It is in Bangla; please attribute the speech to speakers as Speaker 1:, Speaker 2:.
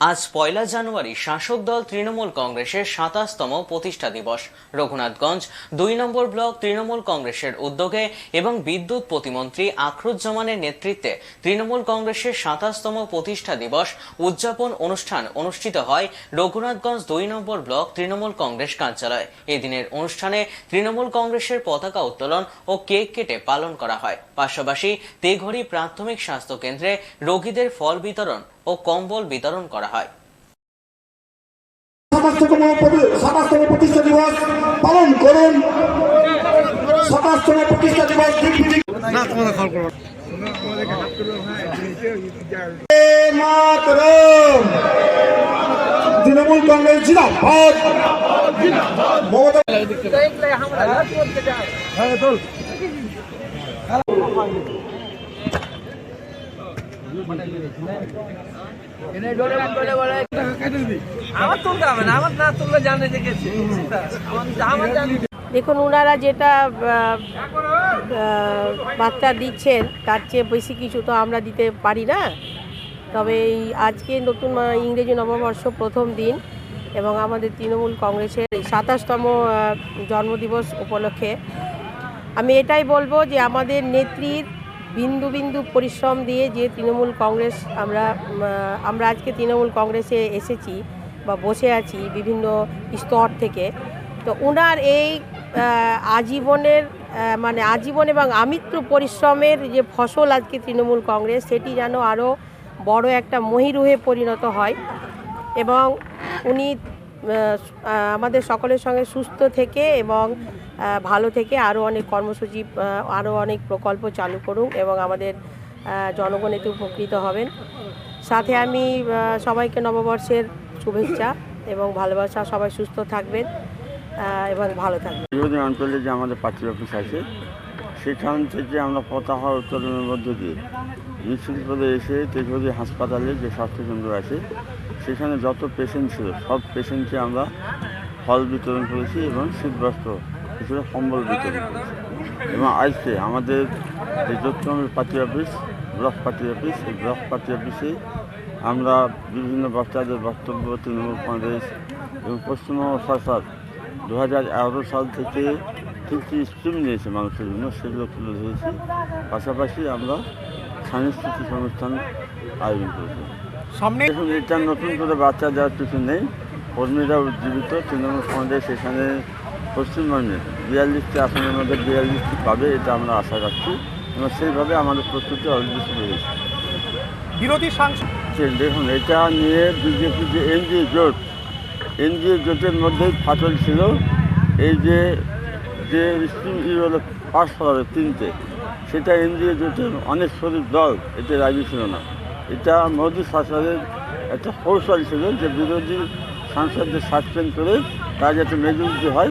Speaker 1: আজ পয়লা জানুয়ারি শাসক দল তৃণমূল কংগ্রেসের সাতাশতম প্রতিষ্ঠা দিবস। রঘুনাথগঞ্জ দুই নম্বর ব্লক তৃণমূল কংগ্রেসের উদ্যোগে এবং বিদ্যুৎ প্রতিমন্ত্রী আখরুজ্জামানের নেতৃত্বে তৃণমূল কংগ্রেসের সাতাশতম প্রতিষ্ঠা দিবস উদযাপন অনুষ্ঠান অনুষ্ঠিত হয় রঘুনাথগঞ্জ দুই নম্বর ব্লক তৃণমূল কংগ্রেস কার্যালয়। এদিনের অনুষ্ঠানে তৃণমূল কংগ্রেসের পতাকা উত্তোলন ও কেক কেটে পালন করা হয়। পাশাপাশি তেঘড়ি প্রাথমিক স্বাস্থ্য কেন্দ্রে রোগীদের ফল বিতরণ ও কম্বল বিতরণ করা হয়।
Speaker 2: প্রতিষ্ঠা দিবস পালন করুন। প্রতিষ্ঠা দিবস। তৃণমূল কংগ্রেস জিন্দাবাদ। মমতা
Speaker 3: দেখুন ওনারা যেটা বাচ্চা দিচ্ছেন, তার চেয়ে বেশি কিছু তো আমরা দিতে পারি না। তবে এই আজকে নতুন ইংরেজি নববর্ষ প্রথম দিন এবং আমাদের তৃণমূল কংগ্রেসের সাতাশতম জন্মদিবস উপলক্ষে। আমি এটাই বলব যে আমাদের নেত্রীর বিন্দু বিন্দু পরিশ্রম দিয়ে যে তৃণমূল কংগ্রেস আমরা আমরা আজকে তৃণমূল কংগ্রেসে এসেছি বা বসে আছি বিভিন্ন স্তর থেকে, তো ওনার এই আজীবনের মানে আজীবন এবং আমৃত্য পরিশ্রমের যে ফসল আজকে তৃণমূল কংগ্রেস, সেটি যেন আরও বড় একটা মহিরুহে পরিণত হয় এবং উনি আমাদের সকলের সঙ্গে সুস্থ থেকে এবং ভালো থেকে আরও অনেক কর্মসূচি আরও অনেক প্রকল্প চালু করুক এবং আমাদের জনগণ এতে উপকৃত হবেন। সাথে আমি সবাইকে নববর্ষের শুভেচ্ছা এবং ভালোবাসা, সবাই সুস্থ থাকবেন এবং ভালো থাকবেন।
Speaker 4: অঞ্চলে যে আমাদের পার্টি অফিস আছে সেখান থেকে আমরা পতাকা উত্তোলনের মধ্য দিয়ে মিছিল করে এসে তেজবাড়ি হাসপাতালে যে স্বাস্থ্যকেন্দ্র আছে, সেখানে যত পেশেন্ট ছিল, সব পেশেন্টকে আমরা ফল বিতরণ করেছি এবং শীতবস্ত্র হিসেবে কম্বল বিতরণ করেছি। এবং আজকে আমাদের যে যৌথমের party office block party office সেই ব্লক পার্টি অফিসে আমরা বিভিন্ন বাচ্চাদের বক্তব্য, তৃণমূল কংগ্রেস এবং পশ্চিমবঙ্গ সরকার দু হাজার এগারো সাল থেকে কী স্কিম নিয়েছে মানুষের জন্য সেগুলো তুলে ধরেছি পাশাপাশি আমরা সাংস্কৃতিক অনুষ্ঠান আয়োজন করেছি সামনে দেখুন এটা নতুন করে বাচ্চা দেওয়ার কিছু নেই কর্মীরা উজ্জীবিত তৃণমূল কংগ্রেস সেখানে পশ্চিমবঙ্গে বিয়াল্লিশটি আসনের মধ্যে বিয়াল্লিশটি পাবে এটা আমরা আশা রাখছি এবং সেইভাবে আমাদের প্রস্তুতি অলরেডি শুরু হয়েছে
Speaker 5: বিরোধী সাংসদ
Speaker 4: দেখুন এটা নিয়ে বিজেপি যে এনডিএ জোট এনডিএ জোটের মধ্যেই ফাটল ছিল এই যে যে স্কিমগুলো পাস করাবে তিনটে, সেটা এনডিএ জোটের অনেক শরীর দল এতে রাজি ছিল না। এটা মোদী সরকারের একটা কৌশল ছিল যে বিরোধী সাংসদদের সাসপেন্ড করে তার যাতে মেজরিটি হয়।